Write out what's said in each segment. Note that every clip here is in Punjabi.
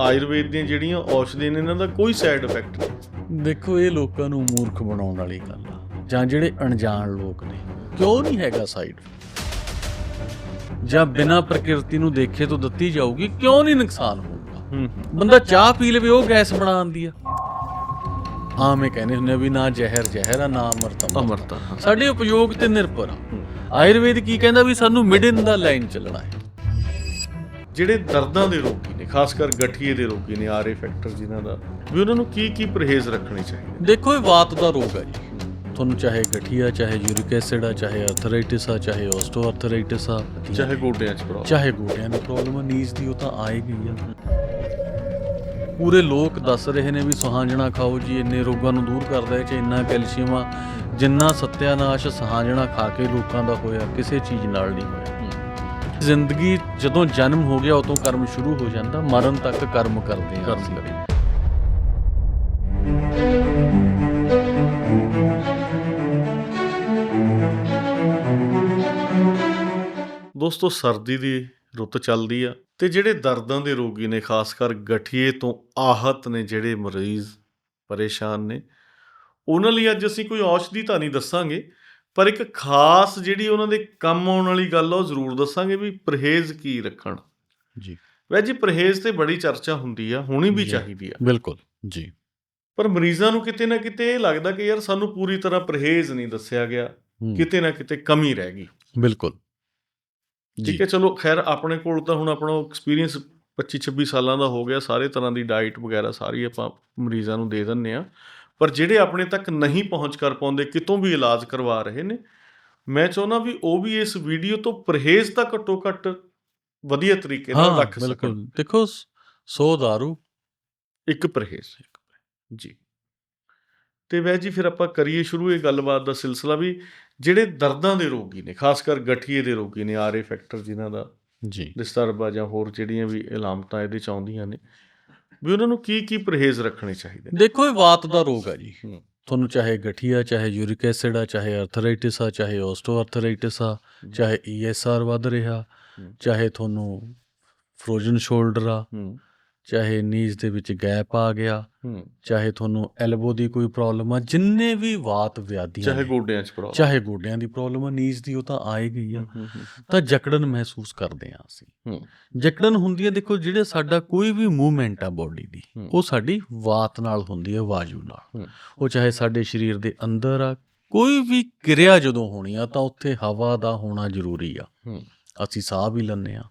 ਆਯੁਰਵੇਦ ਦੀਆਂ ਜਿਹੜੀਆਂ ਔਸ਼ਧੀਆਂ ਨੇ ਇਹਨਾਂ ਦਾ ਕੋਈ ਸਾਈਡ ਇਫੈਕਟ ਨਹੀਂ। ਦੇਖੋ ਇਹ ਲੋਕਾਂ ਨੂੰ ਮੂਰਖ ਬਣਾਉਣ ਵਾਲੀ ਗੱਲ ਆ ਜਾਂ ਜਿਹੜੇ ਅਣਜਾਣ ਲੋਕ ਨੇ ਕਿਉਂ ਨਹੀਂ ਹੈਗਾ ਸਾਈਡ ਜਾਂ ਬਿਨਾਂ ਪ੍ਰਕਿਰਤੀ ਨੂੰ ਦੇਖੇ ਤੋਂ ਦਿੱਤੀ ਜਾਊਗੀ ਕਿਉਂ ਨਹੀਂ ਨੁਕਸਾਨ ਹੋਊਗਾ? ਹੂੰ ਬੰਦਾ ਚਾਹ ਪੀ ਲਵੇ ਉਹ ਗੈਸ ਬਣਾਉਂਦੀ ਆ। ਆਵੇਂ ਕਹਿੰਦੇ ਹੁੰਦੇ ਆ ਵੀ ਨਾ ਜ਼ਹਿਰ ਜ਼ਹਿਰ ਆ ਨਾ ਅਮਰਤ। ਅੰਮ੍ਰਿਤ। ਹਾਂ। ਸਾਡੇ ਉਪਯੋਗ ਤੇ ਨਿਰਭਰ ਆ। ਆਯੁਰਵੇਦ ਕੀ ਕਹਿੰਦਾ ਵੀ ਸਾਨੂੰ ਮਿਡ ਇਨ ਦਾ ਲਾਈਨ ਚੱਲਣਾ ਹੈ। ਜਿਹੜੇ ਦਰਦਾਂ ਦੇ ਰੋਗੀ ਨੇ ਖਾਸ ਕਰ ਗਠੀਏ ਦੇ ਰੋਗੀ ਨੇ ਆਰਏ ਫੈਕਟਰ ਜਿਨ੍ਹਾਂ ਦਾ ਵੀ ਉਹਨਾਂ ਨੂੰ ਕੀ ਕੀ ਪਰਹੇਜ਼ ਰੱਖਣੇ ਚਾਹੀਦੇ ਦੇਖੋ ਇਹ ਵਾਤ ਦਾ ਰੋਗ ਹੈ ਜੀ। ਤੁਹਾਨੂੰ ਚਾਹੇ ਗਠੀਆ ਚਾਹੇ ਯੂਰਿਕ ਐਸਿਡ ਆ ਚਾਹੇ ਆਰਥਰਾਈਟਿਸ ਆ ਚਾਹੇ ਆਰਥਰਾਈਟਿਸ ਆ ਚਾਹੇ ਗੋਡਿਆਂ 'ਚ ਪ੍ਰੋਬਲਮ ਚਾਹੇ ਗੋਡਿਆਂ ਦੀ ਪ੍ਰੋਬਲਮ ਆ ਨੀਜ਼ ਦੀ ਉਹ ਤਾਂ ਆਏਗੀ ਆ। ਪੂਰੇ ਲੋਕ ਦੱਸ ਰਹੇ ਨੇ ਵੀ ਸੁਹਾਂਜਣਾ ਖਾਓ ਜੀ ਇੰਨੇ ਰੋਗਾਂ ਨੂੰ ਦੂਰ ਕਰਦਾ ਹੈ ਚ ਇੰਨਾ ਕੈਲਸ਼ੀਅਮ ਆ ਜਿੰਨਾ ਸੱਤਿਆਨਾਸ਼ ਸੁਹਾਂਜਣਾ ਖਾ ਕੇ ਲੋਕਾਂ ਦਾ ਹੋਇਆ ਕਿਸੇ ਚੀਜ਼ ਨਾਲ ਨਹੀਂ ਹੋਇਆ। ਜ਼ਿੰਦਗੀ ਜਦੋਂ ਜਨਮ ਹੋ ਗਿਆ ਉਦੋਂ ਕਰਮ ਸ਼ੁਰੂ ਹੋ ਜਾਂਦਾ ਮਰਨ ਤੱਕ ਕਰਮ ਕਰਦੇ ਆ ਅਸੀਂ। ਕਰਦੇ। ਦੋਸਤੋ ਸਰਦੀ ਦੀ ਰੁੱਤ ਚੱਲਦੀ ਆ ਤੇ ਜਿਹੜੇ ਦਰਦਾਂ ਦੇ ਰੋਗੀ ਨੇ ਖਾਸ ਕਰ ਗਠੀਏ ਤੋਂ ਆਹਤ ਨੇ ਜਿਹੜੇ ਮਰੀਜ਼ ਪਰੇਸ਼ਾਨ ਨੇ ਉਹਨਾਂ ਲਈ ਅੱਜ ਅਸੀਂ ਕੋਈ ਔਸ਼ਧੀ ਤਾਂ ਨਹੀਂ ਦੱਸਾਂਗੇ ਪਰ ਇੱਕ ਖਾਸ ਜਿਹੜੀ ਉਹਨਾਂ ਦੇ ਕੰਮ ਆਉਣ ਵਾਲੀ ਗੱਲ ਉਹ ਜ਼ਰੂਰ ਦੱਸਾਂਗੇ ਵੀ ਪਰਹੇਜ਼ ਕੀ ਰੱਖਣ। ਜੀ। ਵੈਸੇ ਜੀ ਪਰਹੇਜ਼ ਤੇ ਬੜੀ ਚਰਚਾ ਹੁੰਦੀ ਆ ਹੋਣੀ ਵੀ। ਚਾਹੀਦੀ ਆ। ਬਿਲਕੁਲ ਜੀ। ਪਰ ਮਰੀਜ਼ਾਂ ਨੂੰ ਕਿਤੇ ਨਾ ਕਿਤੇ ਇਹ ਲੱਗਦਾ ਕਿ ਯਾਰ ਸਾਨੂੰ ਪੂਰੀ ਤਰ੍ਹਾਂ ਪਰਹੇਜ਼ ਨਹੀਂ ਦੱਸਿਆ ਗਿਆ ਕਿਤੇ ਨਾ ਕਿਤੇ ਕਮੀ ਰਹਿ ਗਈ। ਬਿਲਕੁਲ ਠੀਕ ਹੈ ਚਲੋ ਖੈਰ ਆਪਣੇ ਕੋਲ ਤਾਂ ਹੁਣ ਆਪਣਾ ਐਕਸਪੀਰੀਅੰਸ 25 26 ਸਾਲਾਂ ਦਾ ਹੋ ਗਿਆ ਸਾਰੇ ਤਰ੍ਹਾਂ ਦੀ ਡਾਈਟ ਵਗੈਰਾ ਸਾਰੀ ਆਪਾਂ ਮਰੀਜ਼ਾਂ ਨੂੰ ਦੇ ਦਿੰਨੇ ਆ ਪਰ ਜਿਹੜੇ ਆਪਣੇ ਤੱਕ ਨਹੀਂ ਪਹੁੰਚ ਕਰ ਪਾਉਂਦੇ ਕਿਤੋਂ ਵੀ ਇਲਾਜ ਕਰਵਾ ਰਹੇ ਨੇ ਮੈਂ ਚਾਹੁੰਦਾ ਵੀ ਉਹ ਵੀ ਇਸ ਵੀਡੀਓ ਤੋਂ ਪਰਹੇਜ਼ ਤਾਂ ਘੱਟੋ ਘੱਟ ਵਧੀਆ ਤਰੀਕੇ ਨਾਲ ਰੱਖ ਸਕਣ। ਬਿਲਕੁਲ। ਦੇਖੋ 100 ਦਾਰੂ। ਇੱਕ ਪਰਹੇਜ਼। ਜੀ। ਤੇ ਵੈ ਜੀ ਫਿਰ ਆਪਾਂ ਕਰੀਏ ਸ਼ੁਰੂ ਇਹ ਗੱਲਬਾਤ ਦਾ ਸਿਲਸਿਲਾ ਵੀ ਜਿਹੜੇ ਦਰਦਾਂ ਦੇ ਰੋਗੀ ਨੇ ਖਾਸ ਕਰ ਗਠੀਏ ਦੇ ਰੋਗੀ ਨੇ ਆਰਏ ਫੈਕਟਰ ਜਿਨ੍ਹਾਂ ਦਾ ਜੀ। ਡਿਸਟਰਬਾ ਜਾਂ ਹੋਰ ਜਿਹੜੀਆਂ ਵੀ ਇਲਾਮਤਾਂ ਇਹਦੇ ਚ ਆਉਂਦੀਆਂ ਨੇ ਵੀ ਉਹਨਾਂ ਨੂੰ ਕੀ ਕੀ ਪਰਹੇਜ਼ ਰੱਖਣੇ ਚਾਹੀਦੇ ਨੇ ਦੇਖੋ ਇਹ ਵਾਤ ਦਾ ਰੋਗ ਹੈ ਜੀ। ਤੁਹਾਨੂੰ ਚਾਹੇ ਗਠੀਆ ਚਾਹੇ ਯੂਰਿਕ ਐਸਿਡ ਆ ਚਾਹੇ ਆਰਥਰਾਈਟਿਸ ਆ ਚਾਹੇ ਆਰਥਰਾਈਟਿਸ ਆ ਚਾਹੇ ਈਐਸਆਰ ਵੱਧ ਰਿਹਾ। ਚਾਹੇ ਤੁਹਾਨੂੰ ਫਰੋਜ਼ਨ ਸ਼ੋਲਡਰ ਆ ਚਾਹੇ ਨੀਜ਼ ਦੇ ਵਿੱਚ ਗੈਪ ਆ ਗਿਆ ਚਾਹੇ ਤੁਹਾਨੂੰ ਐਲਬੋ ਦੀ ਕੋਈ ਪ੍ਰੋਬਲਮ ਆ ਜਿੰਨੇ ਵੀ ਵਾਤ ਵਿਆਧੀਆਂ ਚਾਹੇ ਗੋਡਿਆਂ ਚ ਪ੍ਰੋਬਲਮ ਚਾਹੇ ਗੋਡਿਆਂ ਦੀ ਪ੍ਰੋਬਲਮ ਆ ਨੀਜ਼ ਦੀ ਉਹ ਤਾਂ ਆਏਗੀ ਆ। ਤਾਂ ਜਕੜਨ ਮਹਿਸੂਸ ਕਰਦੇ ਆ ਅਸੀਂ। ਜਕੜਨ ਹੁੰਦੀ ਹੈ ਦੇਖੋ ਜਿਹੜੇ ਸਾਡਾ ਕੋਈ ਵੀ ਮੂਵਮੈਂਟ ਆ ਬੋਡੀ ਦੀ। ਉਹ ਸਾਡੀ ਵਾਤ ਨਾਲ ਹੁੰਦੀ ਹੈ ਵਾਯੂ ਨਾਲ। ਉਹ ਚਾਹੇ ਸਾਡੇ ਸਰੀਰ ਦੇ ਅੰਦਰ ਆ ਕੋਈ ਵੀ ਕਿਰਿਆ ਜਦੋਂ ਹੋਣੀ ਆ ਤਾਂ ਉੱਥੇ ਹਵਾ ਦਾ ਹੋਣਾ ਜ਼ਰੂਰੀ ਆ। ਅਸੀਂ ਸਾਹ ਵੀ ਲੈਂਦੇ ਆ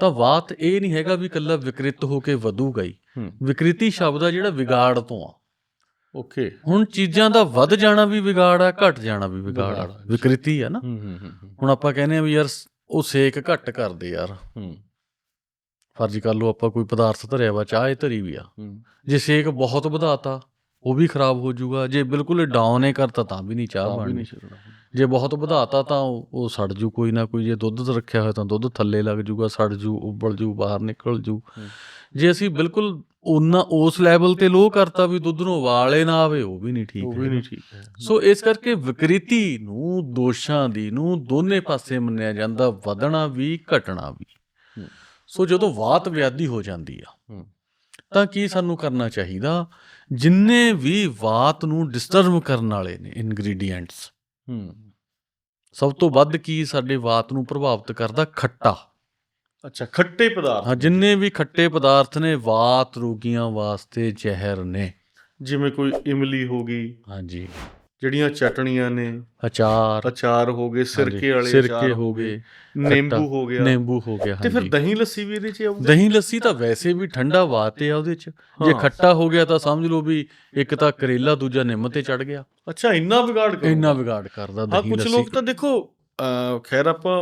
ਤਾਂ ਵਾਤ ਇਹ ਨਹੀਂ ਹੈਗਾ ਵੀ ਇਕੱਲਾ ਵਿਕ੍ਰਿਤ ਹੋ ਕੇ ਵਧੂਗਾ ਹੀ ਹੂੰ। ਵਿਕ੍ਰਿਤੀ ਸ਼ਬਦ ਆ ਜਿਹੜਾ ਵਿਗਾੜ ਤੋਂ ਆ। ਓਕੇ। ਹੁਣ ਚੀਜ਼ਾਂ ਦਾ ਵੱਧ ਜਾਣਾ ਵੀ ਵਿਗਾੜ ਆ ਘਟ ਜਾਣਾ ਵੀ ਵਿਗਾੜ ਆ। ਵਿਕ੍ਰਿਤੀ ਆ ਨਾ। ਹੁਣ ਆਪਾਂ ਕਹਿੰਦੇ ਆ ਵੀ ਯਾਰ ਉਹ ਸੇਕ ਘੱਟ ਕਰਦੇ ਯਾਰ। ਫਰਜ਼ ਕਰ ਲਓ ਆਪਾਂ ਕੋਈ ਪਦਾਰਥ ਧਰਿਆ ਵਾ ਚਾਹ ਧਰੀ ਵੀ ਆ। ਜੇ ਸੇਕ ਬਹੁਤ ਵਧਾਤਾ ਉਹ ਵੀ ਖਰਾਬ ਹੋ ਜਾਊਗਾ ਜੇ ਬਿਲਕੁਲ ਡਾਊਨ ਹੀ ਕਰਤਾ ਤਾਂ ਵੀ ਨਹੀਂ ਚਾਹ ਬਣਨੀ ਜੇ ਬਹੁਤ ਵਧਾਤਾ ਤਾਂ ਉਹ ਸੜ ਜੂ ਕੋਈ ਨਾ ਕੋਈ ਜੇ ਦੁੱਧ ਤੇ ਰੱਖਿਆ ਹੋਇਆ ਤਾਂ ਦੁੱਧ ਥੱਲੇ ਲੱਗ ਜੂਗਾ ਸੜ ਜੂ ਉਬਲ ਜੂ ਬਾਹਰ ਨਿਕਲ ਜੂ। ਜੇ ਅਸੀਂ ਬਿਲਕੁਲ ਉਹਨਾਂ ਉਸ ਲੈਵਲ ਤੇ ਲੋ ਕਰਤਾ ਵੀ ਦੁੱਧ ਨੂੰ ਉਬਾਲੇ ਨਾ ਆਵੇ ਉਹ ਵੀ ਨਹੀਂ ਠੀਕ ਉਹ ਵੀ। ਨਹੀਂ ਠੀਕ ਹੈ ਸੋ ਇਸ ਕਰਕੇ ਵਿਕ੍ਰਿਤੀ ਨੂੰ ਦੋਸ਼ਾਂ ਦੀ ਨੂੰ ਦੋਨੇ ਪਾਸੇ ਮੰਨਿਆ ਜਾਂਦਾ ਵਧਣਾ ਵੀ ਘਟਣਾ ਵੀ। ਸੋ ਜਦੋਂ ਵਾਤ ਵਿਆਧੀ ਹੋ ਜਾਂਦੀ ਆ। ਤਾਂ ਕੀ ਸਾਨੂੰ ਕਰਨਾ ਚਾਹੀਦਾ? ਜਿੰਨੇ ਵੀ ਵਾਤ ਨੂੰ ਡਿਸਟਰਬ ਕਰਨ ਵਾਲੇ ਨੇ ਇਨਗਰੀਡੀਐਂਟਸ ਹੂੰ। ਸਭ ਤੋਂ ਵੱਧ ਕੀ ਸਾਡੇ ਵਾਤ ਨੂੰ ਪ੍ਰਭਾਵਿਤ ਕਰਦਾ? ਖੱਟਾ। ਅੱਛਾ ਖੱਟੇ ਪਦਾਰਥ। ਹਾਂ ਜਿੰਨੇ ਵੀ ਖੱਟੇ ਪਦਾਰਥ ਨੇ ਵਾਤ ਰੋਗੀਆਂ ਵਾਸਤੇ ਜ਼ਹਿਰ ਨੇ। ਜਿਵੇਂ ਕੋਈ ਇਮਲੀ ਹੋ ਗਈ। ਹਾਂਜੀ। ਜਿਹੜੀਆਂ ਚਟਣੀਆਂ ਨੇ ਅਚਾਰ। ਅਚਾਰ ਹੋ ਗਏ ਸਿਰਕੇ ਵਾਲੇ ਸਿਰਕੇ ਹੋ ਗਏ ਨਿੰਬੂ ਹੋ ਗਿਆ। ਨਿੰਬੂ ਹੋ ਗਿਆ ਤੇ ਫਿਰ ਦਹੀਂ ਲੱਸੀ ਵੀ ਇਹਦੇ ਚ ਆਊਗਾ? ਦਹੀਂ ਲੱਸੀ ਤਾਂ ਵੈਸੇ ਵੀ ਠੰਡਾ ਵਾਤ ਆ ਉਹਦੇ ਚ। ਜੇ ਹਾਂ। ਖੱਟਾ ਹੋ ਗਿਆ ਤਾਂ ਸਮਝ ਲਓ ਵੀ ਇੱਕ ਤਾਂ ਕਰੇਲਾ ਦੂਜਾ ਨਿੰਮ ਤੇ ਚੜ ਗਿਆ। ਅੱਛਾ ਇੰਨਾ ਵਿਗਾੜ ਕਰੂਗਾ। ਇੰਨਾ ਵਿਗਾੜ ਕਰਦਾ ਹਾਂ ਦਹੀਂ ਕੁਝ ਲੱਸੀ। ਲੋਕ ਤਾਂ ਦੇਖੋ ਖੈਰ ਆਪਾਂ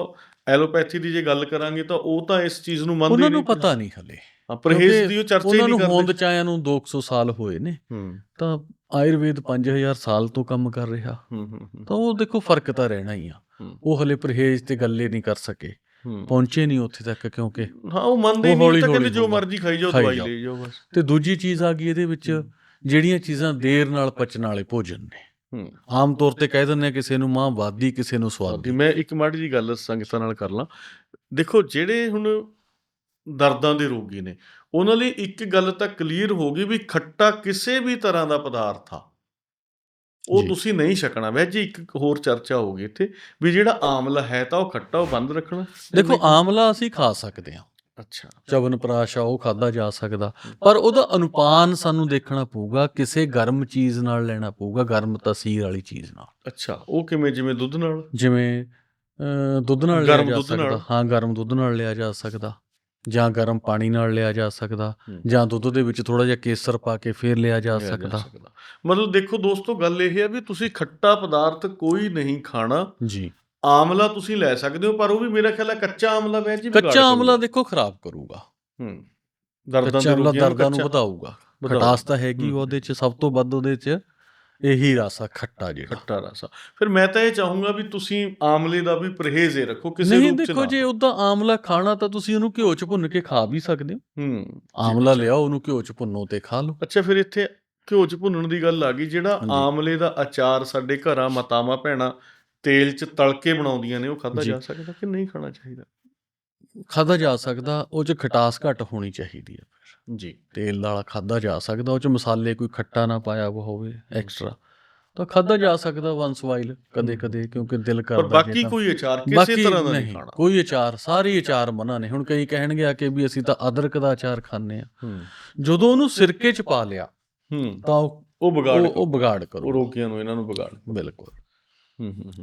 ਐਲੋਪੈਥੀ ਦੀ ਜੇ ਗੱਲ ਕਰਾਂਗੇ ਤਾਂ ਉਹ ਤਾਂ ਇਸ ਚੀਜ਼ ਨੂੰ ਮੰਨਦੇ ਉਹਨਾਂ ਨੂੰ ਨਹੀਂ। ਪਤਾ ਨਹੀਂ ਹਲੇ। ਹਾਂ, ਪਰਹੇਜ਼ ਦੀ ਉਹ ਚਰਚਾ ਹੀ ਉਹਨਾਂ ਨਹੀਂ ਨੂੰ ਹੋਂਦ ਕਰਦੇ। ਚਾਇਆ ਨੂੰ 200 ਸਾਲ ਹੋਏ ਨੇ। ਹੂੰ। ਤਾਂ ਆਯੁਰਵੇਦ 5000 ਸਾਲ ਤੋਂ ਕੰਮ ਕਰ ਰਿਹਾ। ਹੂੰ ਹੂੰ ਹੂੰ, ਤਾਂ ਉਹ ਦੇਖੋ ਫ਼ਰਕ ਤਾਂ ਰਹਿਣਾ ਹੀ ਆ। ਉਹ ਹਲੇ ਪਰਹੇਜ਼ ਤੇ ਗੱਲੇ ਨਹੀਂ ਕਰ ਸਕੇ। ਪਹੁੰਚੇ ਨਹੀਂ ਉੱਥੇ ਤੱਕ ਕਿਉਂਕਿ ਹਾਂ ਉਹ ਮੰਨਦੇ ਨਹੀਂ ਤਾਂ ਕਹਿੰਦੇ ਜੋ। ਮਰਜ਼ੀ ਖਾਈ ਜਾਓ ਦਵਾਈ। ਲਈ ਜਾਓ ਬਸ। ਤੇ ਦੂਜੀ ਚੀਜ਼ ਆ ਗਈ ਇਹਦੇ ਵਿੱਚ ਜਿਹੜੀਆਂ ਚੀਜ਼ਾਂ ਦੇਰ ਨਾਲ ਪਚਣ ਵਾਲੇ ਭੋਜਨ ਨੇ। ਆਮ ਤੌਰ ਤੇ ਕਹਿ ਦਿੰਦੇ ਆ ਕਿਸੇ ਨੂੰ ਮਾਂ ਵਾਦੀ ਕਿਸੇ ਨੂੰ ਸਵਾਦੀ ਮੈਂ ਇੱਕ ਮਾੜੀ ਜੀ ਗੱਲ ਸੰਗਤਾਂ ਨਾਲ ਕਰ ਲਾਂ। ਦੇਖੋ ਜਿਹੜੇ ਹੁਣ ਦਰਦਾਂ ਦੇ ਰੋਗੀ ਨੇ। ਉਹਨਾਂ ਲਈ ਇੱਕ ਗੱਲ ਤਾਂ ਕਲੀਅਰ ਹੋ ਗਈ ਵੀ ਖੱਟਾ ਕਿਸੇ ਵੀ ਤਰ੍ਹਾਂ ਦਾ ਪਦਾਰਥ ਆ। ਉਹ। ਤੁਸੀਂ ਨਹੀਂ ਛਕਣਾ। ਵੈਜ ਜੀ ਇੱਕ ਹੋਰ ਚਰਚਾ ਹੋਊਗੀ ਇੱਥੇ ਵੀ ਜਿਹੜਾ ਆਮਲਾ ਹੈ ਤਾਂ ਉਹ ਖੱਟਾ ਉਹ ਬੰਦ ਰੱਖਣਾ। ਦੇਖੋ ਆਮਲਾ ਅਸੀਂ ਖਾ ਸਕਦੇ ਹਾਂ। ਅੱਛਾ। ਚਵਨਪ੍ਰਾਸ਼ ਆ ਉਹ ਖਾਦਾ ਜਾ ਸਕਦਾ। ਪਰ ਉਹਦਾ ਅਨੁਪਾਨ ਸਾਨੂੰ ਦੇਖਣਾ ਪਊਗਾ ਕਿਸੇ ਗਰਮ ਚੀਜ਼ ਨਾਲ ਲੈਣਾ ਪਊਗਾ ਗਰਮ ਤਸੀਰ ਵਾਲੀ ਚੀਜ਼ ਨਾਲ। ਅੱਛਾ ਉਹ ਕਿਵੇਂ ਜਿਵੇਂ ਦੁੱਧ ਨਾਲ? ਜਿਵੇਂ ਦੁੱਧ ਨਾਲ ਲਿਆ ਗਰਮ ਜਾ ਸਕਦਾ ਨਾਲ? ਹਾਂ ਗਰਮ ਦੁੱਧ ਨਾਲ ਲਿਆ ਜਾ ਸਕਦਾ। ਜਾਂ ਗਰਮ ਪਾਣੀ ਨਾਲ ਲਿਆ ਜਾ ਸਕਦਾ ਹੂੰ। ਜਾਂ ਦੁੱਧ ਦੇ ਵਿੱਚ ਥੋੜਾ ਜਿਹਾ ਕੇਸਰ ਪਾ ਕੇ ਫਿਰ ਲਿਆ ਜਾ ਸਕਦਾ। ਮਤਲਬ ਦੇਖੋ ਦੋਸਤੋ ਗੱਲ ਇਹ ਹੈ ਵੀ ਤੁਸੀਂ ਖੱਟਾ ਪਦਾਰਥ ਕੋਈ ਨਹੀਂ ਖਾਣਾ। ਜੀ। ਆਮਲਾ ਤੁਸੀਂ ਲੈ ਸਕਦੇ ਹੋ ਪਰ ਉਹ ਵੀ ਮੇਰਾ ਖਿਆਲ ਹੈ ਕੱਚਾ ਆਮਲਾ ਵੈਜ ਜੀ ਕੱਚਾ ਆਮਲਾ ਦੇਖੋ ਖਰਾਬ ਕਰੂਗਾ। ਹੂੰ। ਦਰਦਾਂ ਦੇ ਰੋਗੀਆਂ ਨੂੰ ਵਧਾਊਗਾ। ਖਟਾਸ ਤਾਂ ਹੈਗੀ ਹੂੰ। ਉਹਦੇ ਚ ਸਭ ਤੋਂ ਵੱਧ ਉਹਦੇ ਚ ਇਹੀ ਰਸ ਖੱਟਾ ਜਿਹੜਾ ਖੱਟਾ ਰਸਾ। ਫਿਰ ਮੈਂ ਤਾਂ ਇਹ ਚਾਹੂੰਗਾ ਵੀ ਤੁਸੀਂ ਆਮਲੇ ਦਾ ਵੀ ਪਰਹੇਜ਼ ਰੱਖੋ ਕਿਸੇ ਨਹੀਂ ਰੂਪ ਚ ਦੇਖੋ ਨਾ। ਜੇ ਉਹਦਾ ਆਮਲਾ ਖਾਣਾ ਤਾਂ ਤੁਸੀਂ ਉਹਨੂੰ ਘਿਓ ਚ ਭੁੰਨ ਕੇ ਖਾ ਵੀ ਸਕਦੇ ਹੋ। ਹੂੰ। ਆਮਲਾ ਲਿਆਓ ਉਹਨੂੰ ਘਿਓ ਚ ਭੁੰਨੋ ਤੇ ਖਾ ਲਓ। ਅੱਛਾ ਫਿਰ ਇੱਥੇ ਘਿਓ ਚ ਭੁੰਨਣ ਦੀ ਗੱਲ ਆ ਗਈ ਜਿਹੜਾ। ਆਮਲੇ ਦਾ ਅਚਾਰ ਸਾਡੇ ਘਰਾਂ ਮਾਤਾਵਾਂ ਭੈਣਾਂ ਤੇਲ ਚ ਤਲ ਕੇ ਬਣਾਉਂਦੀਆਂ ਨੇ ਉਹ ਜੀ। ਜਾ ਸਕਦਾ ਕਿ ਨਹੀਂ ਖਾਣਾ ਚਾਹੀਦਾ? ਖਾਦਾ ਜਾ ਸਕਦਾ ਉਹ ਚ ਖਟਾਸ ਘੱਟ ਹੋਣੀ ਚਾਹੀਦੀ ਹੈ ਜੀ। ਤੇਲ ਵਾਲਾ ਖਾਦਾ ਜਾ ਸਕਦਾ ਉਹ ਚ ਮਸਾਲੇ ਕੋਈ ਖੱਟਾ ਨਾ ਪਾਇਆ ਵਾ ਹੋਵੇ ਐਕਸਟਰਾ ਤਾਂ ਖਾਦਾ ਜਾ ਸਕਦਾ ਵਨਸ ਵਾਈਲ ਕਦੇ ਕਦੇ ਕਿਉਂਕਿ ਦਿਲ ਕਰਦਾ ਪਰ ਬਾਕੀ ਕੋਈ ਅਚਾਰ ਕਿਸੇ ਤਰ੍ਹਾਂ ਦਾ ਨਹੀਂ ਖਾਣਾ। ਕੋਈ ਅਚਾਰ ਸਾਰੇ ਅਚਾਰ ਮਨਾ ਨੇ। ਹੁਣ ਕਈ ਕਹਿਣਗੇ ਆ ਕਿ ਵੀ ਅਸੀਂ ਤਾਂ ਅਦਰਕ ਦਾ ਅਚਾਰ ਖਾਂਦੇ ਆ ਜਦੋਂ ਉਹਨੂੰ ਸਿਰਕੇ ਚ ਪਾ ਲਿਆ ਹੂੰ। ਤਾਂ ਉਹ ਉਹ ਵਿਗਾੜ ਉਹ- ਵਿਗਾੜ ਉਹ ਕਰੋ ਰੋਗੀਆਂ ਨੂੰ ਇਹਨਾਂ ਨੂੰ ਵਿਗਾੜ। ਬਿਲਕੁਲ।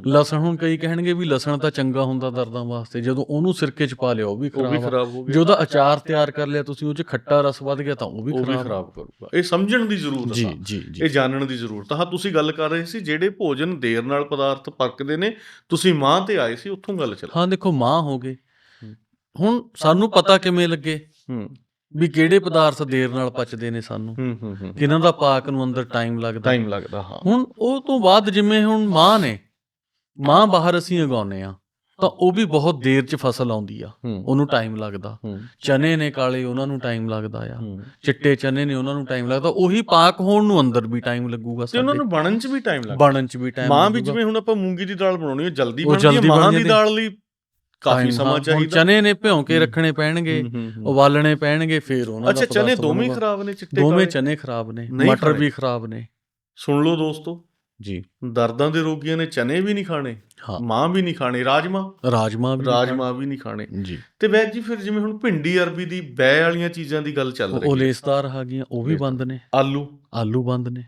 ਲਸਣ ਹੁਣ ਕਈ ਕਹਿਣਗੇ ਵੀ ਲਸਣ ਤਾਂ ਚੰਗਾ ਹੁੰਦਾ ਦਰਦਾਂ ਵਾਸਤੇ ਜਦੋਂ ਉਹਨੂੰ ਸਿਰਕੇ ਚ ਪਾ ਲਿਆ ਉਹ ਵੀ ਖਰਾਬ ਹੋ ਗਿਆ। ਜੇ ਉਹਦਾ ਅਚਾਰ ਤਿਆਰ ਕਰ ਲਿਆ ਤੁਸੀਂ ਉਹ ਚ ਖੱਟਾ ਰਸ ਵੱਧ ਗਿਆ ਤਾਂ ਉਹ ਵੀ ਖਰਾਬ ਖਰਾਬ ਕਰੂਗਾ। ਇਹ ਸਮਝਣ ਦੀ ਜ਼ਰੂਰਤ ਜੀ ਜੀ ਇਹ ਜਾਣਨ ਦੀ ਜ਼ਰੂਰਤ ਹਾਂ ਤੁਸੀਂ ਗੱਲ ਕਰ ਰਹੇ ਸੀ ਜਿਹੜੇ ਭੋਜਨ ਦੇਰ ਨਾਲ ਪਦਾਰਥ ਪੱਕਦੇ ਨੇ ਤੁਸੀਂ ਮਾਂ ਤੇ ਆਏ ਸੀ ਉੱਥੋਂ ਗੱਲ ਚੱਲ। ਹਾਂ ਦੇਖੋ ਮਾਂ ਹੋ ਗਏ। ਹੂੰ। ਹੁਣ ਸਾਨੂੰ ਪਤਾ ਕਿਵੇਂ ਲੱਗੇ ਹੂੰ। ਵੀ ਕਿਹੜੇ ਪਦਾਰਥ ਦੇਰ ਨਾਲ ਪਚਦੇ ਨੇ ਸਾਨੂੰ। ਹੂੰ ਹੂੰ ਹੂੰ। ਕਿਹਨਾਂ ਦਾ ਪਾਕ ਨੂੰ ਅੰਦਰ ਟਾਈਮ ਲੱਗਦਾ। ਟਾਈਮ ਲੱਗਦਾ ਹਾਂ। ਹੁਣ ਉਹ ਤੋਂ ਬਾਅਦ ਜਿਵੇਂ ਹੁਣ ਮਾਂ ਨੇ ਮਾਂ ਬਾਹਰ ਅਸੀਂ ਉਗਾਉਂਦੇ ਆ ਤਾਂ ਉਹ ਵੀ ਬਹੁਤ ਦੇਰ 'ਚ ਫਸਲ ਆਉਂਦੀ ਆ। ਉਹਨੂੰ ਟਾਈਮ ਲੱਗਦਾ। ਚਨੇ ਨੇ ਕਾਲੇ ਉਹਨਾਂ ਨੂੰ ਟਾਈਮ ਲੱਗਦਾ ਆ। ਚਿੱਟੇ ਚਨੇ ਨੇ ਉਹਨਾਂ ਨੂੰ ਟਾਈਮ ਲੱਗਦਾ। ਉਹੀ ਪਾਕ ਹੋਣ ਨੂੰ ਅੰਦਰ ਵੀ ਟਾਈਮ ਲੱਗੂਗਾ ਤੇ ਉਹਨਾਂ ਨੂੰ ਬਣਨ 'ਚ ਵੀ ਟਾਈਮ ਲੱਗਦਾ। ਬਣਨ 'ਚ ਵੀ ਟਾਈਮ ਮਾਂ ਵੀ ਜਿਵੇਂ ਹੁਣ ਆਪਾਂ ਮੂੰਗੀ ਦੀ ਦਾਲ ਬਣਾਉਣੀ ਹੈ ਜਲਦੀ ਬਣਦੀ ਹੈ ਮਾਂ ਦੀ। ਦਾਲ ਲਈ ਕਾਫੀ ਸਮਾਂ ਚਾਹੀਦਾ। ਚਨੇ ਨੇ ਭਿਉਂ ਕੇ। ਰੱਖਣੇ ਪੈਣਗੇ। ਉਬਾਲਣੇ ਪੈਣਗੇ ਫਿਰ ਉਹਨਾਂ ਦਾ ਅੱਛਾ ਚਨੇ ਦੋਵੇਂ। ਖਰਾਬ ਨੇ ਚਿੱਟੇ ਦੋਵੇਂ? ਚਨੇ ਖਰਾਬ ਨੇ ਮਟਰ। ਵੀ ਖਰਾਬ ਨੇ। ਸੁਣ ਲਓ ਦੋਸਤੋ। ਜੀ। ਦਰਦਾਂ ਦੇ ਰੋਗੀਆਂ ਨੇ ਚਨੇ ਵੀ ਨਹੀਂ ਖਾਣੇ ਮਾਂ ਵੀ ਨਹੀਂ ਖਾਣੇ ਰਾਜਮਾ। ਰਾਜਮਾ ਵੀ ਰਾਜਮਾ ਵੀ ਨਹੀਂ ਖਾਣੇ। ਜੀ। ਤੇ ਵੈਜ ਜੀ ਫਿਰ ਜਿਵੇਂ ਹੁਣ ਭਿੰਡੀ ਅਰਬੀ ਦੀ ਬੈ ਵਾਲੀਆਂ ਚੀਜ਼ਾਂ ਦੀ ਗੱਲ ਚੱਲ ਉਹ ਰਹੀ ਹੈ। ਲੇਸਦਾਰ ਆ ਗਈਆਂ ਉਹ ਵੀ ਲੇਸਦਾਰ। ਬੰਦ ਨੇ। ਆਲੂ। ਆਲੂ ਬੰਦ ਨੇ।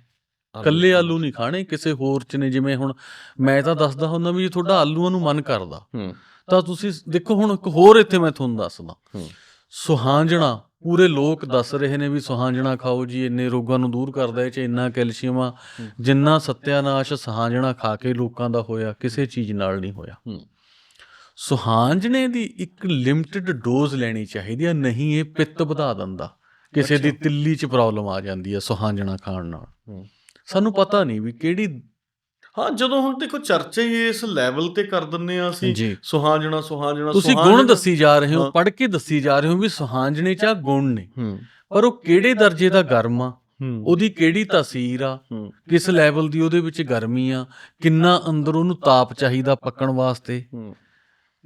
ਕੱਲੇ ਆਲੂ ਨਹੀਂ ਖਾਣੇ ਕਿਸੇ ਹੋਰ ਚ ਨੇ ਜਿਵੇਂ ਹੁਣ ਮੈਂ ਤਾਂ ਦੱਸਦਾ ਹੁੰਦਾ ਵੀ ਜੇ ਤੁਹਾਡਾ ਆਲੂਆਂ ਨੂੰ ਮਨ ਕਰਦਾ ਹੂੰ। ਤਾਂ ਤੁਸੀਂ ਦੇਖੋ ਹੁਣ ਇੱਕ ਹੋਰ ਇੱਥੇ ਮੈਂ ਤੁਹਾਨੂੰ ਦੱਸਦਾ। ਹੂੰ। ਸੁਹਾਂਜਣਾ। ਪੂਰੇ ਲੋਕ ਦੱਸ ਰਹੇ ਨੇ ਵੀ ਸੁਹਾਂਜਣਾ ਖਾਓ ਜੀ ਇੰਨੇ ਰੋਗਾਂ ਨੂੰ ਦੂਰ ਕਰਦਾ ਇਹ ਚ ਇੰਨਾ ਕੈਲਸ਼ੀਅਮ ਆ ਹੂੰ। ਜਿੰਨਾ ਸੱਤਿਆਨਾਸ਼ ਸੁਹਾਂਜਣਾ ਖਾ ਕੇ ਲੋਕਾਂ ਦਾ ਹੋਇਆ ਕਿਸੇ ਚੀਜ਼ ਨਾਲ ਨਹੀਂ ਹੋਇਆ ਹੂੰ ਸੁਹਾਂਜਣੇ ਦੀ ਇੱਕ ਲਿਮਟਿਡ ਡੋਜ਼ ਲੈਣੀ ਚਾਹੀਦੀ ਹੈ ਨਹੀਂ ਇਹ ਪਿੱਤ ਵਧਾ ਦਿੰਦਾ ਕਿਸੇ ਦੀ। ਤਿੱਲੀ 'ਚ ਪ੍ਰੋਬਲਮ ਆ ਜਾਂਦੀ ਹੈ ਸੁਹਾਂਜਣਾ ਖਾਣ ਨਾਲ ਹੂੰ। ਸਾਨੂੰ ਪਤਾ ਨਹੀਂ ਵੀ ਕਿਹੜੀ ਹਾਂ ਜਦੋਂ ਹੁਣ ਦੇਖੋ ਚਰਚਾ ਹੀ ਇਸ ਲੈਵਲ ਤੇ ਕਰ ਦਿੰਨੇ ਆ ਅਸੀਂ ਸੁਹਾਜਣਾ ਸੁਹਾਜਣਾ ਤੁਸੀਂ ਗੁਣ ਦੱਸੀ ਜਾ ਰਹੇ ਹੋ। ਪੜ੍ਹ ਕੇ ਦੱਸੀ ਜਾ ਰਹੇ ਹੋ ਵੀ ਸੁਹਾਂਜਣੇ 'ਚ ਗੁਣ ਨੇ। ਪਰ ਉਹ ਕਿਹੜੇ ਦਰਜੇ ਦਾ ਗਰਮ ਆ? ਉਹਦੀ ਕਿਹੜੀ ਤਾਸੀਰ ਆ? ਕਿਸ ਲੈਵਲ ਦੀ ਉਹਦੇ ਵਿੱਚ ਗਰਮੀ ਆ? ਕਿੰਨਾ ਅੰਦਰ ਉਹਨੂੰ ਤਾਪ ਚਾਹੀਦਾ ਪੱਕਣ ਵਾਸਤੇ?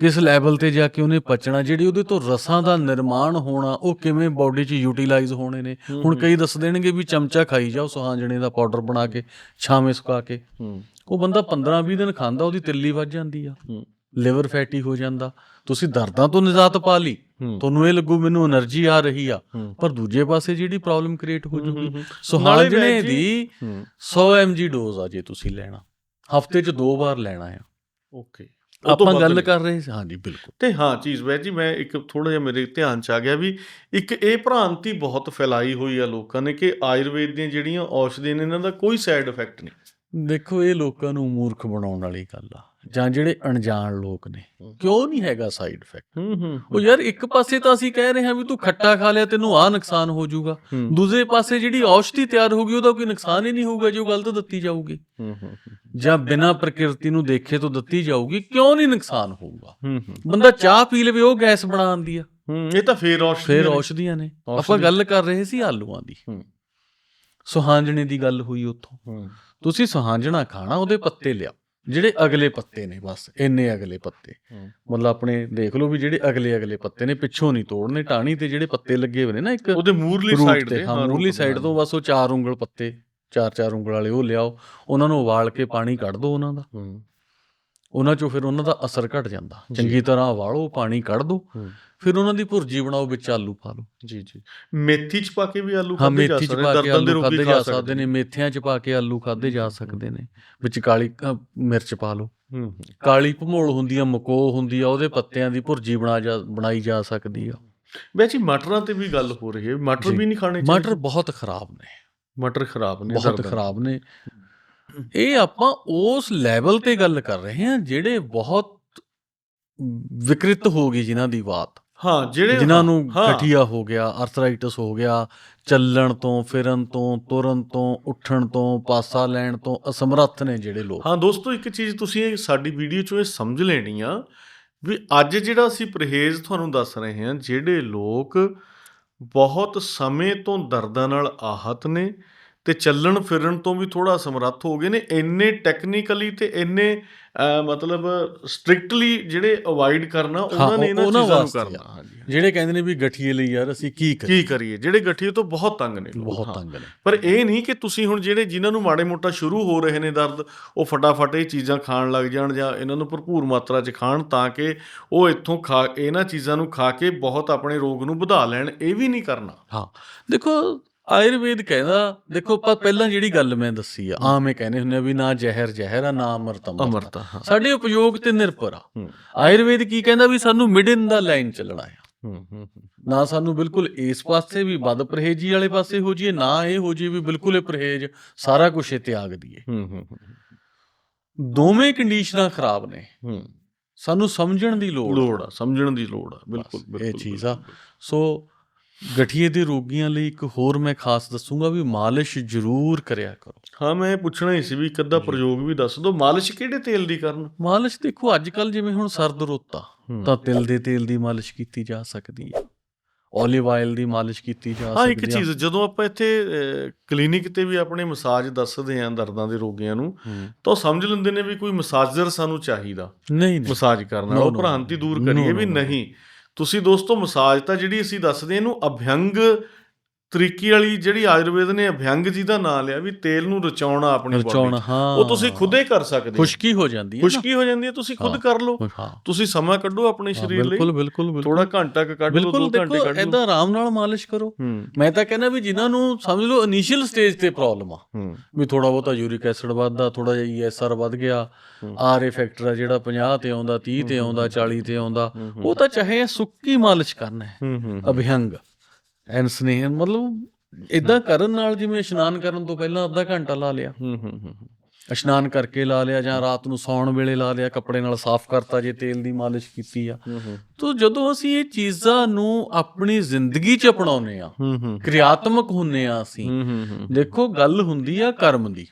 ਕਿਸ ਲੈਵਲ ਤੇ ਜਾ ਕੇ ਉਹਨੇ ਪਚਣਾ ਜਿਹੜੀ ਉਹਦੇ ਤੋਂ ਰਸਾਂ ਦਾ ਨਿਰਮਾਣ ਹੋਣਾ ਉਹ ਕਿਵੇਂ ਬਾਡੀ 'ਚ ਯੂਟਿਲਾਈਜ਼ ਹੋਣੇ ਨੇ? ਹੁਣ ਕਈ ਦੱਸ ਦੇਣਗੇ ਵੀ ਚਮਚਾ ਖਾਈ ਜਾਓ ਸੁਹਾਂਜਣੇ ਦਾ ਪਾਊਡਰ ਬਣਾ ਕੇ ਛਾਵੇਂ ਸੁਕਾ ਕੇ। ਉਹ ਬੰਦਾ 15-20 ਦਿਨ ਖਾਂਦਾ ਉਹਦੀ ਤਿੱਲੀ ਵੱਜ ਜਾਂਦੀ ਆ। ਲਿਵਰ ਫੈਟੀ ਹੋ ਜਾਂਦਾ। ਤੁਸੀਂ ਦਰਦਾਂ ਤੋਂ ਨਿਜਾਤ ਪਾ ਲਈ। ਤੁਹਾਨੂੰ ਇਹ ਲੱਗੂ ਮੈਨੂੰ એનર્ਜੀ ਆ ਰਹੀ ਆ। ਪਰ ਦੂਜੇ ਪਾਸੇ ਜਿਹੜੀ ਪ੍ਰੋਬਲਮ ਕ੍ਰੀਏਟ ਹੋ ਜੂਗੀ ਸੁਹਾਂਜਣੇ ਦੀ 100 ਐਮਜੀ ਡੋਜ਼ ਆ ਜੇ ਤੁਸੀਂ ਲੈਣਾ। ਹਫ਼ਤੇ 'ਚ ਦੋ ਵਾਰ ਲੈਣਾ ਆ। ਓਕੇ ਆਪਾਂ ਗੱਲ ਕਰ ਰਹੇ ਸੀ। ਹਾਂਜੀ ਬਿਲਕੁਲ। ਤੇ ਹਾਂ ਚੀਜ਼ ਵੈ ਜੀ ਮੈਂ ਇੱਕ ਥੋੜਾ ਜਿਹਾ ਮੇਰੇ ਧਿਆਨ ਚ ਆ ਗਿਆ ਵੀ ਇੱਕ ਇਹ ਭ੍ਰਾਂਤੀ ਬਹੁਤ ਫੈਲਾਈ ਹੋਈ ਆ ਲੋਕਾਂ ਨੇ ਕਿ ਆਯੁਰਵੇਦ ਦੀਆਂ ਜਿਹੜੀਆਂ ਔਸ਼ਧੀਆਂ ਨੇ ਇਹਨਾਂ ਦਾ ਕੋਈ ਸਾਈਡ ਇਫੈਕਟ ਨਹੀਂ। ਦੇਖੋ ਇਹ ਲੋਕਾਂ ਨੂੰ ਮੂਰਖ ਬਣਾਉਣ ਵਾਲੀ ਗੱਲ ਆ। ਜਾਂ ਜਿਹੜੇ ਅਣਜਾਣ ਲੋਕ ਨੇ। ਕਿਉਂ ਨਹੀਂ ਹੈਗਾ ਸਾਈਡ ਇਫੈਕਟ ਹੂੰ ਹੂੰ ਉਹ ਯਾਰ ਇੱਕ ਪਾਸੇ ਤਾਂ ਅਸੀਂ ਕਹਿ ਰਹੇ ਹਾਂ ਵੀ ਤੂੰ ਖੱਟਾ ਖਾ ਲਿਆ ਤੈਨੂੰ ਆਹ ਨੁਕਸਾਨ ਹੋ ਜਾਊਗਾ। ਦੂਸਰੇ ਪਾਸੇ ਜਿਹੜੀ ਔਸ਼ਧੀ ਤਿਆਰ ਹੋਊਗੀ ਉਹਦਾ ਕੋਈ ਨੁਕਸਾਨ ਹੀ ਨਹੀਂ ਹੋਊਗਾ ਜੋ ਗਲਤ ਦਿੱਤੀ ਜਾਊਗੀ। ਹੂੰ ਹੂੰ ਜਾਂ ਬਿਨਾਂ ਪ੍ਰਕਿਰਤੀ ਨੂੰ ਦੇਖੇ ਤੋਂ ਦਿੱਤੀ ਜਾਊਗੀ ਕਿਉਂ ਨਹੀਂ ਨੁਕਸਾਨ ਹੋਊਗਾ? ਬੰਦਾ ਚਾਹ ਪੀ ਲਵੇ ਉਹ ਗੈਸ ਬਣਾਉਂਦੀ ਆ। ਹੂੰ ਇਹ ਤਾਂ ਫੇਰ ਔਸ਼ਧੀ ਫਿਰ ਔਸ਼ਧੀਆਂ ਨੇ। ਆਪਾਂ ਗੱਲ ਕਰ ਰਹੇ ਸੀ ਆਲੂਆਂ ਦੀ। ਹੂੰ। ਸੁਹਾਂਜਣੇ ਦੀ ਗੱਲ ਹੋਈ ਉੱਥੋਂ। ਤੁਸੀਂ ਸੁਹਾਂਜਣਾ ਖਾਣਾ ਉਹਦੇ ਪੱਤੇ ਲਿਆ। ਜਿਹੜੇ ਅਗਲੇ ਪੱਤੇ ਨੇ ਬਸ ਇੰਨੇ ਅਗਲੇ ਪੱਤੇ। ਮਤਲਬ ਆਪਣੇ ਦੇਖ ਲਓ ਵੀ ਜਿਹੜੇ ਅਗਲੇ ਅਗਲੇ ਪੱਤੇ ਨੇ ਪਿੱਛੋਂ ਨਹੀਂ ਤੋੜਨੇ ਟਾਹਣੀ ਤੇ ਜਿਹੜੇ ਪੱਤੇ ਲੱਗੇ ਹੋਏ ਨੇ ਨਾ ਇੱਕ ਉਹਦੇ ਮੂਰਲੀ ਸਾਈਡ ਤੇ ਹਾਂ ਮੂਰਲੀ ਸਾਈਡ। ਤੋਂ ਬਸ ਉਹ ਚਾਰ ਉਂਗਲ ਪੱਤੇ ਚਾਰ ਚਾਰ ਉਂਗਲ ਵਾਲੇ ਉਹ ਲਿਆਓ ਉਹਨਾਂ ਨੂੰ ਉਬਾਲ ਕੇ ਪਾਣੀ ਕੱਢ ਦਿਓ ਉਹਨਾਂ ਦਾ। ਉਹਨਾਂ ਚੋਂ ਫਿਰ ਉਹਨਾਂ ਦਾ ਅਸਰ ਘਟ ਜਾਂਦਾ। ਚੰਗੀ ਤਰ੍ਹਾਂ ਉਬਾਲੋ ਪਾਣੀ ਕੱਢ ਹੂੰ। ਫਿਰ ਉਹਨਾਂ ਦੀ ਭੁਰਜੀ ਬਣਾਓ ਵਿੱਚ ਆਲੂ ਪਾ ਲਓ। ਜੀ ਜੀ। ਮੇਥੀ ਚ ਪਾ ਕੇ ਵੀ ਆਲੂ ਖਾਧੇ ਜਾ ਸਕਦੇ ਕੇ ਦਰਦਾਂ ਦੇ ਰੋਗੀ ਖਾਦੇ ਖਾ ਸਕਦੇ ਨੇ ਮੇਥਿਆਂ ਚ ਪਾ ਕੇ ਆਲੂ ਖਾਦੇ ਜਾ ਸਕਦੇ ਨੇ। ਵਿੱਚ ਕਾਲੀ ਮਿਰਚ ਪਾ ਲਓ। ਕਾਲੀ ਭਮੋਲ ਹੁੰਦੀ ਆ ਮਕੋ ਹੁੰਦੀ ਆ ਉਹਦੇ ਪੱਤਿਆਂ ਦੀ ਭੁਰਜੀ ਬਣਾ ਜਾ ਬਣਾਈ ਜਾ ਸਕਦੀ ਆ। ਵੈਸੇ ਮਟਰਾਂ ਤੇ ਵੀ ਗੱਲ ਹੋ ਰਹੀ ਹੈ। ਮਟਰ। ਵੀ ਨਹੀਂ ਖਾਣੇ ਚਾਹੀਦੇ? ਮਟਰ ਬਹੁਤ ਖਰਾਬ ਨੇ। ਮਟਰ ਖਰਾਬ ਨੇ ਬਹੁਤ ਖਰਾਬ ਨੇ। ਇਹ ਆਪਾਂ ਉਸ ਲੈਵਲ ਤੇ ਗੱਲ ਕਰ ਰਹੇ ਹਾਂ ਜਿਹੜੇ ਬਹੁਤ ਵਿਕ੍ਰਿਤ ਹੋ ਗਈ ਜਿਨ੍ਹਾਂ ਦੀ ਬਾਤ। ਹਾਂ ਜਿਹੜੇ ਜਿਨ੍ਹਾਂ ਨੂੰ ਗਠੀਆ ਹੋ ਗਿਆ ਆਰਥਰਾਈਟਸ ਹੋ ਗਿਆ ਚੱਲਣ ਤੋਂ ਫਿਰਨ ਤੋਂ ਤੁਰਨ ਤੋਂ ਉੱਠਣ ਤੋਂ ਪਾਸਾ ਲੈਣ ਤੋਂ ਅਸਮਰੱਥ ਨੇ ਜਿਹੜੇ ਲੋਕ। ਹਾਂ ਦੋਸਤੋ ਇੱਕ ਚੀਜ਼ ਤੁਸੀਂ ਸਾਡੀ ਵੀਡੀਓ ਚੋਂ ਇਹ ਸਮਝ ਲੈਣੀ ਆ ਵੀ ਅੱਜ ਜਿਹੜਾ ਅਸੀਂ ਪਰਹੇਜ਼ ਤੁਹਾਨੂੰ ਦੱਸ ਰਹੇ ਹਾਂ ਜਿਹੜੇ ਲੋਕ ਬਹੁਤ ਸਮੇਂ ਤੋਂ ਦਰਦਾਂ ਨਾਲ ਆਹਤ ਨੇ ਤੇ ਚੱਲਣ ਫਿਰਨ ਤੋਂ ਵੀ ਥੋੜਾ ਸਮਰੱਥ ਹੋ ਗਏ ਨੇ ਇੰਨੇ ਟੈਕਨੀਕਲੀ ਤੇ ਇੰਨੇ ਮਤਲਬ ਸਟ੍ਰਿਕਟਲੀ ਜਿਹੜੇ ਅਵੋਇਡ ਕਰਨਾ ਉਹਨਾਂ ਨੇ ਇਹਨਾਂ ਚੀਜ਼ਾਂ ਨੂੰ। ਕਰਨਾ ਜਿਹੜੇ ਕਹਿੰਦੇ ਨੇ ਵੀ ਗਠੀਏ ਲਈ ਯਾਰ ਅਸੀਂ ਕੀ ਕਰੀਏ ਕੀ ਕਰੀਏ? ਜਿਹੜੇ ਗੱਠੀਏ ਤੋਂ ਬਹੁਤ ਤੰਗ ਨੇ ਬਹੁਤ। ਤੰਗ ਨੇ। ਪਰ ਇਹ ਨਹੀਂ ਕਿ ਤੁਸੀਂ ਹੁਣ ਜਿਹੜੇ ਜਿਨ੍ਹਾਂ ਨੂੰ ਮਾੜੇ ਮੋਟਾ ਸ਼ੁਰੂ ਹੋ ਰਹੇ ਨੇ ਦਰਦ ਉਹ ਫਟਾਫਟ ਇਹ ਚੀਜ਼ਾਂ ਖਾਣ ਲੱਗ ਜਾਣ ਜਾਂ ਇਹਨਾਂ ਨੂੰ ਭਰਪੂਰ ਮਾਤਰਾ 'ਚ ਖਾਣ ਤਾਂ ਕਿ ਉਹ ਇੱਥੋਂ ਖਾ ਇਹਨਾਂ ਚੀਜ਼ਾਂ ਨੂੰ ਖਾ ਕੇ ਬਹੁਤ ਆਪਣੇ ਰੋਗ ਨੂੰ ਵਧਾ ਲੈਣ ਇਹ ਵੀ ਨਹੀਂ ਕਰਨਾ। ਹਾਂ। ਦੇਖੋ ਆਯੁਰਵੇਦ ਕਹਿੰਦਾ ਦੇਖੋ ਆਪਾਂ ਪਹਿਲਾਂ ਜਿਹੜੀ ਗੱਲ ਮੈਂ ਦੱਸੀ ਆ ਆਮ ਇਹ ਕਹਿੰਦੇ ਹੁੰਦੇ ਆ ਵੀ ਨਾ ਜ਼ਹਿਰ ਜ਼ਹਿਰ ਆ ਨਾ ਅੰਮ੍ਰਿਤ ਅੰਮ੍ਰਿਤ ਆ। ਸਾਡੇ ਉਪਯੋਗ ਤੇ ਨਿਰਭਰ ਆ। ਹੂੰ। ਆਯੁਰਵੇਦ ਕੀ ਕਹਿੰਦਾ ਵੀ ਸਾਨੂੰ ਮਿਡ ਇਨ ਦਾ ਲਾਈਨ ਚੱਲਣਾ ਆ। ਹੂੰ ਹੂੰ ਨਾ ਸਾਨੂੰ ਬਿਲਕੁਲ ਇਸ ਪਾਸੇ ਵੀ ਵੱਧ ਪਰਹੇਜੀ ਵਾਲੇ ਪਾਸੇ ਹੋ ਜਾਈਏ ਨਾ ਇਹ ਹੋ ਜਾਈਏ ਵੀ ਬਿਲਕੁਲ ਇਹ ਪਰਹੇਜ ਸਾਰਾ ਕੁਝ ਇਹ ਤਿਆਗ ਦਈਏ ਹੂੰ। ਹੂੰ ਦੋਵੇਂ ਕੰਡੀਸ਼ਨਾਂ ਖਰਾਬ ਨੇ। ਹੂੰ। ਸਾਨੂੰ ਸਮਝਣ ਦੀ ਲੋੜ ਆ। ਲੋੜ ਆ ਸਮਝਣ ਦੀ ਲੋੜ ਆ। ਬਿਲਕੁਲ ਇਹ ਚੀਜ਼ ਆ। ਸੋ ਗਠੀਏ ਦੇ ਰੋਗੀਆਂ ਲਈ ਇੱਕ ਹੋਰ ਮੈਂ ਖਾਸ ਦੱਸੂਗਾ ਵੀ ਮਾਲਿਸ਼ ਜ਼ਰੂਰ ਕਰਿਆ ਕਰੋ। ਹਾਂ ਮੈਂ ਪੁੱਛਣਾ ਹੀ ਸੀ ਵੀ ਇੱਕ ਅੱਧਾ ਪ੍ਰਯੋਗ ਵੀ ਦੱਸ ਦਿਓ। ਮਾਲਿਸ਼ ਕਿਹੜੇ ਤੇਲ ਦੀ ਕਰਨ? ਮਾਲਿਸ਼ ਦੇਖੋ ਅੱਜ ਕੱਲ ਜਿਵੇਂ ਹੁਣ ਸਰਦ ਰੁੱਤ ਆ ਤਾਂ ਤਿਲ ਦੇ ਤੇਲ ਦੀ ਮਾਲਿਸ਼ ਕੀਤੀ ਜਾ ਸਕਦੀ ਹੈ। 올ਿਵ ਆਇਲ ਦੀ ਮਾਲਿਸ਼ ਕੀਤੀ ਜਾ ਹਾਂ ਇੱਕ ਸਕਦੀ ਹੈ। ਚੀਜ਼ ਜਦੋਂ ਆਪਾਂ ਇੱਥੇ ਕਲੀਨਿਕ ਤੇ ਵੀ ਆਪਣੇ ਮਸਾਜ ਦੱਸਦੇ ਆਂ ਦਰਦਾਂ ਦੇ ਰੋਗੀਆਂ ਨੂੰ ਹੂੰ। ਤਾਂ ਸਮਝ ਲੈਂਦੇ ਨੇ ਵੀ ਕੋਈ ਮਸਾਜਰ ਸਾਨੂੰ ਚਾਹੀਦਾ ਨਹੀਂ ਨਹੀਂ। ਮਸਾਜ ਕਰਨ। ਉਹ ਭ੍ਰਾਂਤੀ ਦੂਰ ਕਰੀਏ ਵੀ. ਨਹੀਂ। ਤੁਸੀਂ ਦੋਸਤੋ ਮਸਾਜ ਤਾਂ ਜਿਹੜੀ ਅਸੀਂ ਦੱਸਦੇ ਹਾਂ ਇਹਨੂੰ ਅਭਿਅੰਗ ਤਰੀਕੇ ਵਾਲੀ ਜਿਹੜੀ ਆਯੁਰਵੇਦ ਨੇ ਅਭਿਅੰਗ ਜੀ ਦਾ ਨਾਮ ਲਿਆ ਵੀ ਤੇਲ ਨੂੰ ਰਚਾਉਣਾ ਆਪਣੀ ਬੋਡੀ ਹਾਂ। ਉਹ ਤੁਸੀਂ ਖੁਦੇ ਕਰ ਸਕਦੇ ਹੋ। ਖੁਸ਼ਕੀ ਹੋ ਜਾਂਦੀ ਹੈ। ਖੁਸ਼ਕੀ ਹੋ ਜਾਂਦੀ ਹੈ ਤੁਸੀਂ ਖੁਦ ਹਾਂ। ਕਰ ਲਓ। ਹਾਂ। ਤੁਸੀਂ ਸਮਾਂ ਕੱਢੋ ਆਪਣੇ ਹਾਂ, ਸਰੀਰ ਲਈ। ਬਿਲਕੁਲ ਬਿਲਕੁਲ ਥੋੜਾ ਘੰਟਾ ਕੁ ਕੱਢ ਲਓ ਬਿਲਕੁਲ 2 ਘੰਟੇ ਦੇਖੋ ਕੱਢ ਲਓ। ਆਰਾਮ ਨਾਲ ਮਾਲਿਸ਼ ਕਰੋ। ਹੂੰ। ਮੈਂ ਤਾਂ ਕਹਿੰਦਾ ਵੀ ਜਿਨ੍ਹਾਂ ਨੂੰ ਸਮਝ ਲਓ ਇਨੀਸ਼ੀਅਲ ਸਟੇਜ ਤੇ ਪ੍ਰੋਬਲਮ ਆ। ਹੂੰ। ਵੀ ਥੋੜਾ ਬਹੁਤਾ ਯੂਰਿਕ ਐਸਿਡ ਵੱਧਦਾ ਥੋੜਾ ਜਿਹਾ ਈਐਸਆਰ ਵੱਧ ਗਿਆ। ਹੂੰ। ਆਰਏ ਫੈਕਟਰ ਆ ਜਿਹੜਾ 50 ਤੇ ਆਉਂਦਾ 30 ਤੇ ਆਉਂਦਾ 40 ਤੇ ਆਉਂਦਾ। ਹੂੰ, ਹੂੰ। ਉਹ ਤਾਂ ਚਾਹੇ ਸੁੱਕੀ ਮਾਲਿਸ਼ ਕਰਨਾ ਹੈ। ਹੂੰ ਹੂੰ ਅਭਿਹੰਗ ਐਨ ਸਨੇਹ ਮਤਲਬ ਇਦਾਂ ਕਰਨ ਨਾਲ ਜਿਵੇਂ ਇਸ਼ਨਾਨ ਕਰਨ ਤੋਂ ਪਹਿਲਾਂ ਅੱਧਾ ਘੰਟਾ ਲਾ ਲਿਆ। ਹੂੰ ਹੂੰ ਹੂੰ ਇਸ਼ਨਾਨ ਕਰਕੇ ਲਾ ਲਿਆ ਜਾਂ ਰਾਤ ਨੂੰ ਸੌਣ ਵੇਲੇ ਲਾ ਲਿਆ ਕੱਪੜੇ ਨਾਲ ਸਾਫ਼ ਕਰਤਾ ਜੇ ਤੇਲ ਦੀ ਮਾਲਿਸ਼ ਕੀਤੀ ਆ। ਤੋ ਜਦੋਂ ਅਸੀਂ ਇਹ ਚੀਜ਼ਾਂ ਨੂੰ ਆਪਣੀ ਜ਼ਿੰਦਗੀ 'ਚ ਅਪਣਾਉਂਦੇ ਆ ਕਿਰਿਆਤਮਕ ਹੁੰਨੇ ਆ ਅਸੀਂ ਦੇਖੋ ਗੱਲ ਹੁੰਦੀ ਆ ਕਰਮ ਦੀ।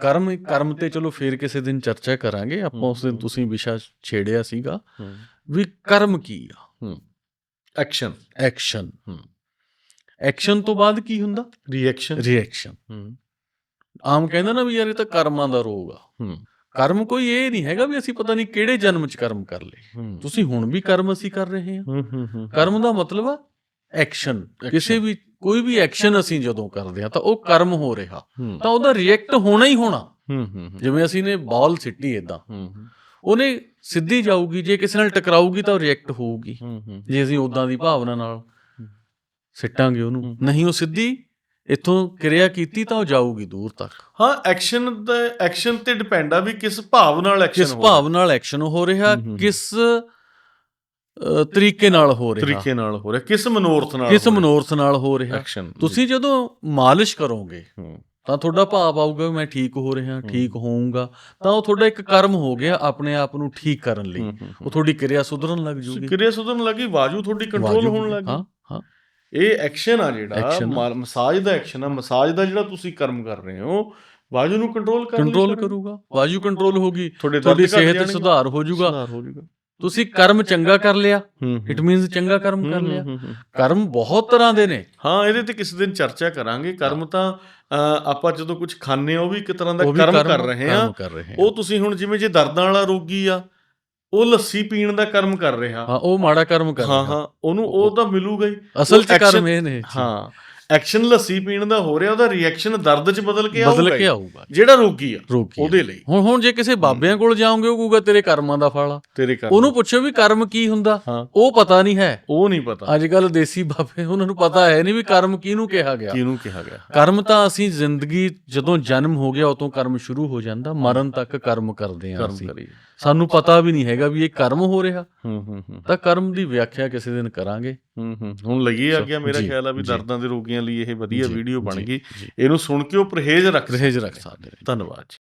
ਕਰਮ ਕਰਮ ਤੇ ਚਲੋ ਫੇਰ ਕਿਸੇ ਦਿਨ ਚਰਚਾ ਕਰਾਂਗੇ ਆਪਾਂ ਉਸ ਦਿਨ ਤੁਸੀਂ ਵਿਸ਼ਾ ਛੇੜਿਆ ਸੀਗਾ ਵੀ ਕਰਮ ਕੀ ਆ? ਐਕਸ਼ਨ। ਐਕਸ਼ਨ। ਐਕਸ਼ਨ ਤੋਂ ਬਾਅਦ ਕੀ ਹੁੰਦਾ? ਰਿਐਕਸ਼ਨ ਰਿਐਕਸ਼ਨ ਹੂੰ। ਆਮ ਕਹਿੰਦਾ ਨਾ ਵੀ ਯਾਰ ਇਹ ਤਾਂ ਕਰਮਾਂ ਦਾ ਰੋਗ ਆ। ਹੂੰ। ਕਰਮ ਕੋਈ ਇਹ ਨਹੀਂ ਹੈਗਾ ਵੀ ਅਸੀਂ ਪਤਾ ਨਹੀਂ ਕਿਹੜੇ ਜਨਮ 'ਚ ਕਰਮ ਕਰ ਲਏ। ਤੁਸੀਂ ਹੁਣ ਵੀ ਕਰਮ ਅਸੀਂ ਕਰ ਰਹੇ ਹਾਂ। ਕਰਮ ਦਾ ਮਤਲਬ ਆ ਐਕਸ਼ਨ ਕਿਸੇ ਵੀ ਕੋਈ ਵੀ ਐਕਸ਼ਨ ਅਸੀਂ ਜਦੋਂ ਕਰਦੇ ਹਾਂ ਤਾਂ ਉਹ ਕਰਮ ਹੋ ਰਿਹਾ। ਤਾਂ ਉਹਦਾ ਰਿਐਕਟ ਹੋਣਾ ਹੀ ਹੋਣਾ। ਜਿਵੇਂ ਅਸੀਂ ਨੇ ਬਾਲ ਸਿੱਟੀ ਇਦਾਂ ਉਹਨੇ ਸਿੱਧੀ ਜਾਊਗੀ ਜੇ ਕਿਸੇ ਨਾਲ ਟਕਰਾਊਗੀ ਤਾਂ ਰਿਐਕਟ ਹੋਊਗੀ। ਜੇ ਅਸੀਂ ਉਦਾਂ ਦੀ ਭਾਵਨਾ ਨਾਲ ਸਿੱਟਾਂਗੇ ਉਹਨੂੰ। ਨਹੀਂ ਉਹ ਸਿੱਧੀ ਇੱਥੋਂ ਕਿਰਿਆ ਕੀਤੀ ਤਾਂ ਉਹ ਜਾਊਗੀ ਦੂਰ ਤੱਕ। ਹਾਂ ਐਕਸ਼ਨ ਦਾ ਐਕਸ਼ਨ ਤੇ ਡਿਪੈਂਡ ਆ ਵੀ ਕਿਸ ਭਾਵ ਨਾਲ ਐਕਸ਼ਨ ਕਿਸ ਭਾਵ ਨਾਲ ਐਕਸ਼ਨ ਹੋ ਰਿਹਾ ਹੂੰ, ਹੂੰ, ਹੂੰ। ਕਿਸ ਤਰੀਕੇ ਨਾਲ ਹੋ ਰਿਹਾ। ਤਰੀਕੇ ਨਾਲ ਹੋ ਰਿਹਾ ਕਿਸ ਮਨੋਰਥ ਨਾਲ ਕਿਸ ਮਨੋਰਥ ਨਾਲ ਹੋ ਰਿਹਾ। ਐਕਸ਼ਨ ਤੁਸੀਂ ਜਦੋਂ ਮਾਲਿਸ਼ ਕਰੋਗੇ ਹੂੰ। ਤਾਂ ਤੁਹਾਡਾ ਭਾਵ ਆਊਗਾ ਮੈਂ ਠੀਕ ਹੋ ਰਿਹਾ ਠੀਕ ਹੋਊਂਗਾ। ਤਾਂ ਉਹ ਤੁਹਾਡਾ ਇੱਕ ਕਰਮ ਹੋ ਗਿਆ ਆਪਣੇ ਆਪ ਨੂੰ ਠੀਕ ਕਰਨ ਲਈ। ਉਹ ਤੁਹਾਡੀ ਕਿਰਿਆ ਸੁਧਰਨ ਲੱਗ ਜੂਗੀ। ਕਿਰਿਆ ਸੁਧਰਨ ਲੱਗੀ ਬਾਜੂ ਤੁਹਾਡੀ ਕੰਟਰੋਲ ਹੋਣ ਲੱਗੀ ਹਾਂ ਹਾਂ। ਇਹ ਐਕਸ਼ਨ ਆ ਜਿਹੜਾ ਮਸਾਜ ਦਾ ਐਕਸ਼ਨ ਆ। ਮਸਾਜ ਦਾ ਜਿਹੜਾ ਤੁਸੀਂ ਕਰਮ ਕਰ ਰਹੇ ਹੋ ਬਾਜੂ ਨੂੰ ਕੰਟਰੋਲ ਕੰਟਰੋਲ ਕਰ ਹੋ। ਕਰੂਗਾ। ਵਾਯੂ ਕੰਟਰੋਲ ਹੋਗੀ ਤੁਹਾਡੇ ਸਿਹਤ ਜਾਣਗੇ। ਸੁਧਾਰ ਹੋ ਜਾਊਗਾ। ਸੁਧਾਰ ਹੋ ਜਾਊਗਾ। ਤੁਸੀਂ ਕਰਮ ਚੰਗਾ ਕਰ ਲਿਆ। ਇਟ ਮੀਨਸ ਚੰਗਾ ਕਰਮ ਕਰ ਲਿਆ। ਕਰਮ ਬਹੁਤ ਤਰ੍ਹਾਂ ਦੇ ਨੇ। ਹਾਂ ਇਹਦੇ ਤੇ ਕਿਸੇ ਦਿਨ ਚਰਚਾ ਕਰਾਂਗੇ। ਕਰਮ ਤਾਂ ਆਪਾਂ ਜਦੋਂ ਕੁਝ ਖਾਂਦੇ ਆ ਉਹ ਵੀ ਇੱਕ ਤਰ੍ਹਾਂ ਦਾ ਕਰਮ ਕਰ ਰਹੇ ਆ ਉਹ ਤੁਸੀਂ ਹੁਣ ਜਿਵੇਂ ਜੇ ਦਰਦਾਂ ਵਾਲਾ ਰੋਗੀ ਆ ਉਹ ਲੱਸੀ ਪੀਣ ਦਾ ਕਰਮ ਕਰ ਰਿਹਾ। ਹਾਂ ਉਹ ਮਾੜਾ ਕਰਮ ਕਰ ਹਾਂ ਰਿਹਾ। ਹਾਂ ਉਹਨੂੰ ਉਹ ਤਾਂ ਮਿਲੂਗਾ ਹੀ। ਅਸਲ ਚ ਕਰਮ ਇਹ ਨੇ ਹਾਂ। ਐਕਸ਼ਨ ਲੱਸੀ ਪੀਣ ਦਾ ਹੋ ਰਿਹਾ ਉਹਦਾ ਰਿਐਕਸ਼ਨ ਦਰਦ 'ਚ ਬਦਲ ਕੇ ਆਊਗਾ ਬਦਲ। ਕੇ ਆਊਗਾ। ਜਿਹੜਾ ਰੋਗੀ ਆ ਰੋਗੀ ਉਹਦੇ ਲਈ। ਹੁਣ ਹੁਣ ਜੇ ਕਿਸੇ ਬਾਬਿਆਂ ਕੋਲ ਜਾਓਗੇ ਉਹ ਕਹੂਗਾ ਤੇਰੇ ਕਰਮਾਂ ਦਾ ਫਲ ਆ। ਤੇਰੇ ਕਰਮ ਉਹਨੂੰ ਪੁੱਛੋ ਵੀ ਕਰਮ ਕੀ ਹੁੰਦਾ? ਹਾਂ। ਉਹ ਪਤਾ ਨਹੀਂ ਹੈ। ਉਹ ਨਹੀਂ ਪਤਾ। ਅੱਜ ਕੱਲ ਦੇਸੀ ਬਾਬੇ ਉਹਨਾਂ ਨੂੰ ਪਤਾ ਹੈ ਨਹੀਂ ਵੀ ਕਰਮ ਕਿਹਨੂੰ ਕਿਹਾ ਗਿਆ। ਕਿਹਨੂੰ ਕਿਹਾ ਗਿਆ। ਕਰਮ ਤਾਂ ਅਸੀਂ ਜ਼ਿੰਦਗੀ ਜਦੋਂ ਜਨਮ ਹੋ ਗਿਆ ਉਤੋਂ ਕਰਮ ਸ਼ੁਰੂ ਹੋ ਜਾਂਦਾ। ਮਰਨ ਤੱਕ ਕਰਮ ਕਰਦੇ ਹਾਂ ਕਰਮ ਅਸੀਂ। ਕਰੀ ਸਾਨੂੰ ਪਤਾ ਵੀ ਨਹੀਂ ਹੈਗਾ ਵੀ ਇਹ ਕਰਮ ਹੋ ਰਿਹਾ। ਹੂੰ ਹੂੰ ਹੂੰ। ਤਾਂ ਕਰਮ ਦੀ ਵਿਆਖਿਆ ਕਿਸੇ ਦਿਨ ਕਰਾਂਗੇ। ਹੂੰ ਹੂੰ ਹੁਣ ਲੱਗੀ ਆ ਗਿਆ ਮੇਰਾ ਖਿਆਲ ਆ ਵੀ। ਦਰਦਾਂ ਦੇ ਰੋਗੀਆਂ ਲਈ ਇਹ ਵਧੀਆ ਵੀਡੀਓ ਬਣ ਗਈ। ਇਹਨੂੰ ਸੁਣ ਕੇ ਉਹ ਪਰਹੇਜ਼ ਰੱਖ ਰਹਿਜ ਸਕਦੇ ਰੱਖ। ਸਕਦੇ ਧੰਨਵਾਦ ਜੀ